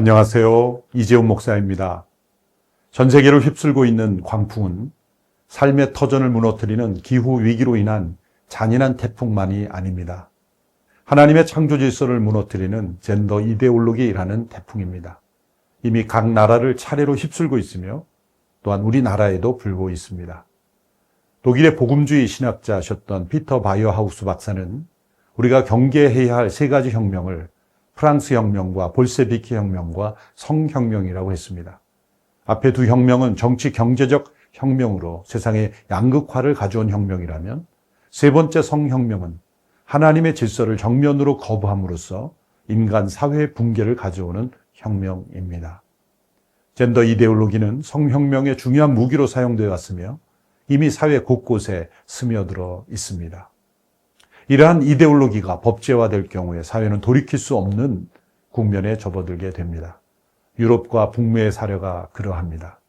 안녕하세요. 이재훈 목사입니다. 전 세계를 휩쓸고 있는 광풍은 삶의 터전을 무너뜨리는 기후 위기로 인한 잔인한 태풍만이 아닙니다. 하나님의 창조 질서를 무너뜨리는 젠더 이데올로기라는 태풍입니다. 이미 각 나라를 차례로 휩쓸고 있으며 또한 우리나라에도 불고 있습니다. 독일의 복음주의 신학자셨던 피터 바이어 하우스 박사는 우리가 경계해야 할 세 가지 혁명을 프랑스 혁명과 볼세비키 혁명과 성혁명이라고 했습니다. 앞에 두 혁명은 정치 경제적 혁명으로 세상의 양극화를 가져온 혁명이라면 세 번째 성혁명은 하나님의 질서를 정면으로 거부함으로써 인간 사회 붕괴를 가져오는 혁명입니다. 젠더 이데올로기는 성혁명의 중요한 무기로 사용되어 왔으며 이미 사회 곳곳에 스며들어 있습니다. 이러한 이데올로기가 법제화될 경우에 사회는 돌이킬 수 없는 국면에 접어들게 됩니다. 유럽과 북미의 사례가 그러합니다.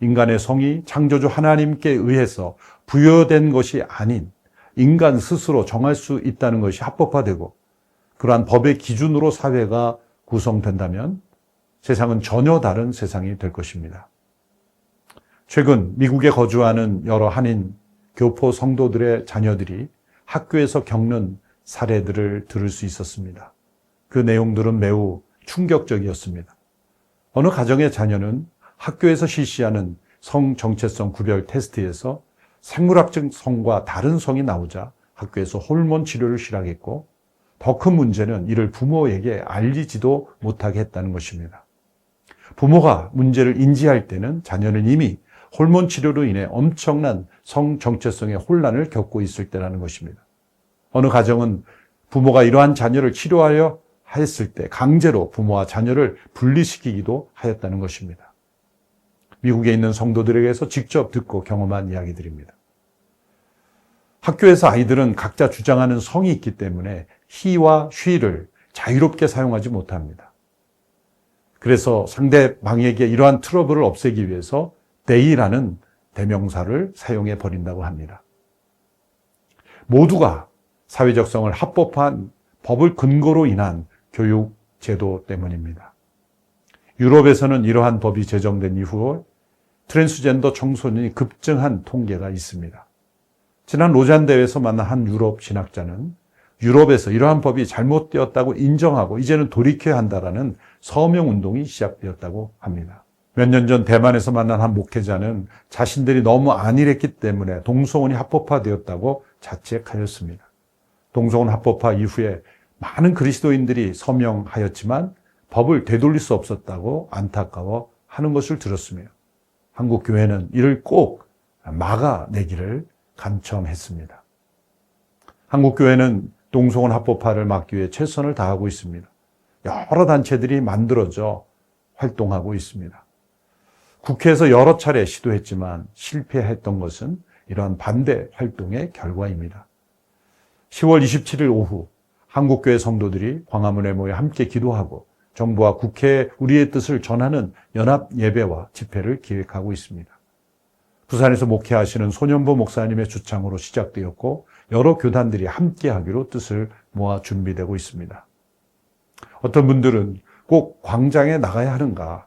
인간의 성이 창조주 하나님께 의해서 부여된 것이 아닌 인간 스스로 정할 수 있다는 것이 합법화되고 그러한 법의 기준으로 사회가 구성된다면 세상은 전혀 다른 세상이 될 것입니다. 최근 미국에 거주하는 여러 한인 교포 성도들의 자녀들이 학교에서 겪는 사례들을 들을 수 있었습니다. 그 내용들은 매우 충격적이었습니다. 어느 가정의 자녀는 학교에서 실시하는 성 정체성 구별 테스트에서 생물학적 성과 다른 성이 나오자 학교에서 호르몬 치료를 시작했고 더 큰 문제는 이를 부모에게 알리지도 못하게 했다는 것입니다. 부모가 문제를 인지할 때는 자녀는 이미 호르몬 치료로 인해 엄청난 성 정체성의 혼란을 겪고 있을 때라는 것입니다. 어느 가정은 부모가 이러한 자녀를 치료하려 했을 때 강제로 부모와 자녀를 분리시키기도 하였다는 것입니다. 미국에 있는 성도들에게서 직접 듣고 경험한 이야기들입니다. 학교에서 아이들은 각자 주장하는 성이 있기 때문에 he와 she를 자유롭게 사용하지 못합니다. 그래서 상대방에게 이러한 트러블을 없애기 위해서 they라는 대명사를 사용해 버린다고 합니다. 모두가 사회적성을 합법한 법을 근거로 인한 교육 제도 때문입니다. 유럽에서는 이러한 법이 제정된 이후 트랜스젠더 청소년이 급증한 통계가 있습니다. 지난 로잔 대회에서 만난 한 유럽 신학자는 유럽에서 이러한 법이 잘못되었다고 인정하고 이제는 돌이켜야 한다라는 서명 운동이 시작되었다고 합니다. 몇 년 전 대만에서 만난 한 목회자는 자신들이 너무 안일했기 때문에 동성혼이 합법화되었다고 자책하였습니다. 동성혼 합법화 이후에 많은 그리스도인들이 서명하였지만 법을 되돌릴 수 없었다고 안타까워 하는 것을 들었으며 한국 교회는 이를 꼭 막아내기를 간청했습니다. 한국 교회는 동성혼 합법화를 막기 위해 최선을 다하고 있습니다. 여러 단체들이 만들어져 활동하고 있습니다. 국회에서 여러 차례 시도했지만 실패했던 것은 이러한 반대 활동의 결과입니다. 10월 27일 오후 한국교회 성도들이 광화문에 모여 함께 기도하고 정부와 국회에 우리의 뜻을 전하는 연합 예배와 집회를 기획하고 있습니다. 부산에서 목회하시는 소년보 목사님의 주창으로 시작되었고 여러 교단들이 함께 하기로 뜻을 모아 준비되고 있습니다. 어떤 분들은 꼭 광장에 나가야 하는가?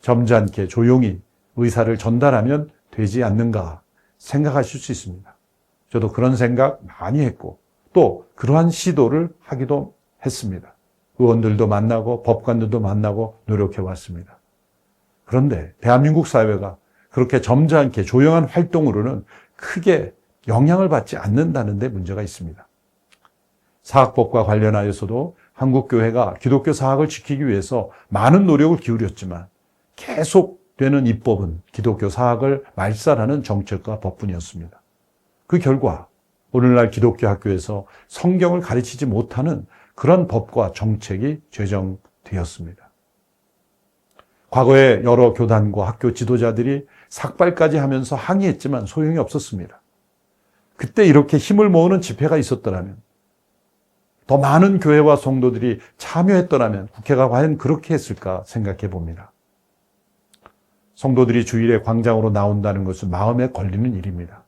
점잖게 조용히 의사를 전달하면 되지 않는가 생각하실 수 있습니다. 저도 그런 생각 많이 했고 또 그러한 시도를 하기도 했습니다. 의원들도 만나고 법관들도 만나고 노력해 왔습니다. 그런데 대한민국 사회가 그렇게 점잖게 조용한 활동으로는 크게 영향을 받지 않는다는 데 문제가 있습니다. 사학법과 관련하여서도 한국교회가 기독교 사학을 지키기 위해서 많은 노력을 기울였지만 계속되는 입법은 기독교 사학을 말살하는 정책과 법뿐이었습니다. 그 결과 오늘날 기독교 학교에서 성경을 가르치지 못하는 그런 법과 정책이 제정되었습니다. 과거에 여러 교단과 학교 지도자들이 삭발까지 하면서 항의했지만 소용이 없었습니다. 그때 이렇게 힘을 모으는 집회가 있었더라면 더 많은 교회와 성도들이 참여했더라면 국회가 과연 그렇게 했을까 생각해 봅니다. 성도들이 주일에 광장으로 나온다는 것은 마음에 걸리는 일입니다.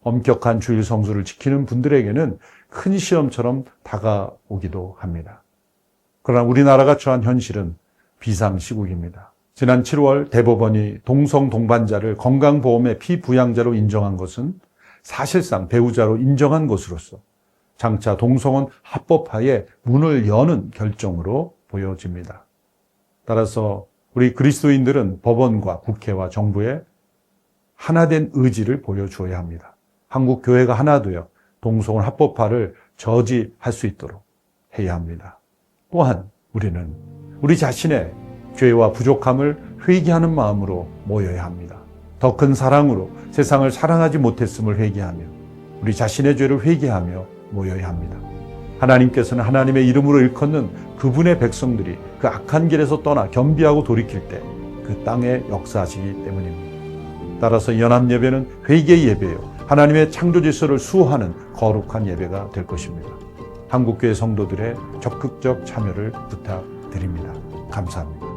엄격한 주일 성수를 지키는 분들에게는 큰 시험처럼 다가오기도 합니다. 그러나 우리나라가 처한 현실은 비상시국입니다. 지난 7월 대법원이 동성 동반자를 건강보험의 피부양자로 인정한 것은 사실상 배우자로 인정한 것으로서 장차 동성혼 합법화의 문을 여는 결정으로 보여집니다. 따라서 우리 그리스도인들은 법원과 국회와 정부에 하나된 의지를 보여주어야 합니다. 한국 교회가 하나 되어 동성혼 합법화를 저지할 수 있도록 해야 합니다. 또한 우리는 우리 자신의 죄와 부족함을 회개하는 마음으로 모여야 합니다. 더 큰 사랑으로 세상을 사랑하지 못했음을 회개하며 우리 자신의 죄를 회개하며 모여야 합니다. 하나님께서는 하나님의 이름으로 일컫는 그분의 백성들이 그 악한 길에서 떠나 겸비하고 돌이킬 때 그 땅에 역사하시기 때문입니다. 따라서 연합 예배는 회개 예배요. 하나님의 창조 질서를 수호하는 거룩한 예배가 될 것입니다. 한국교회 성도들의 적극적 참여를 부탁드립니다. 감사합니다.